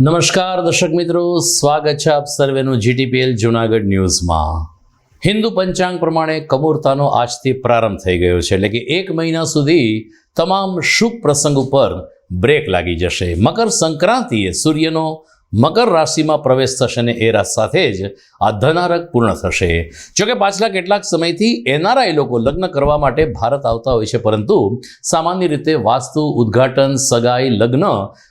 નમસ્કાર દર્શક મિત્રો, સ્વાગત છે આપ સર્વેનું જીટીપીએલ જુનાગઢ ન્યૂઝમાં. હિન્દુ પંચાંગ પ્રમાણે કમુરતાનો આજથી પ્રારંભ થઈ ગયો છે, એટલે કે એક મહિના સુધી તમામ શુભ પ્રસંગ ઉપર બ્રેક લાગી જશે. મકર સંક્રાંતિએ સૂર્યનો મકર રાશિમાં પ્રવેશ થશે અને એ રાશ સાથે જ આ ધનારક પૂર્ણ થશે. જોકે પાછલા કેટલાક સમયથી એનઆરઆઈ લોકો લગ્ન કરવા માટે ભારત આવતા હોય છે, પરંતુ સામાન્ય રીતે વાસ્તુ, ઉદ્ઘાટન, સગાઈ, લગ્ન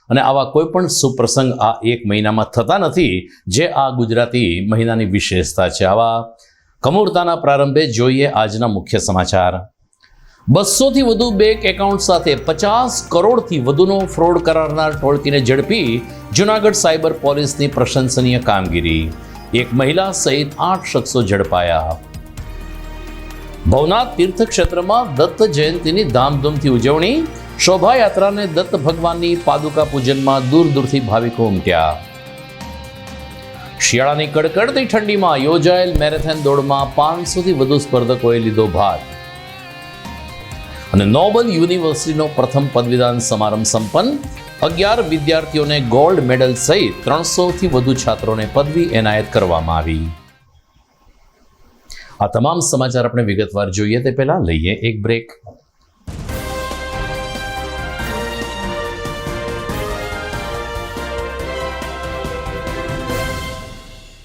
અને આવા કોઈ પણ સુપ્રસંગ આ એક મહિનામાં થતા નથી, જે આ ગુજરાતી મહિનાની વિશેષતા છે. આવા કમૂરતાના પ્રારંભે જોઈએ આજના મુખ્ય સમાચાર. બસોથી વધુ બેંક એકાઉન્ટ સાથે પચાસ કરોડથી વધુનો ફ્રોડ કરારનાર ટોળકીને ઝડપી જુનાગઢ સાયબર પોલીસની પ્રશંસનીય કામગીરી. એક મહિલા સહિત આઠ શખ્સો ઝડપાયા. ભવનાથ તીર્થ ક્ષેત્રમાં દત્ત જયંતિની ધામધૂમથી ઉજવણી. શોભાયાત્રાને દત્ત ભગવાનની પાદુકા પૂજનમાં દૂર દૂરથી ભાવિકો ઉમટ્યા. શિયાળાની કડકડતી ઠંડીમાં યોજાયેલ મેરેથોન દોડમાં પાંચસોથી વધુ સ્પર્ધકોએ લીધો ભાગ અને નોબલ યુનિવર્સિટીનો પ્રથમ પદવીદાન સમારંભ સંપન્ન. અગિયાર વિદ્યાર્થીઓને ગોલ્ડ મેડલ સહિત ત્રણસોથી વધુ છાત્રોને પદવી એનાયત કરવામાં આવી. આ તમામ સમાચાર આપણે વિગતવાર જોઈએ તે પહેલા લઈએ એક બ્રેક.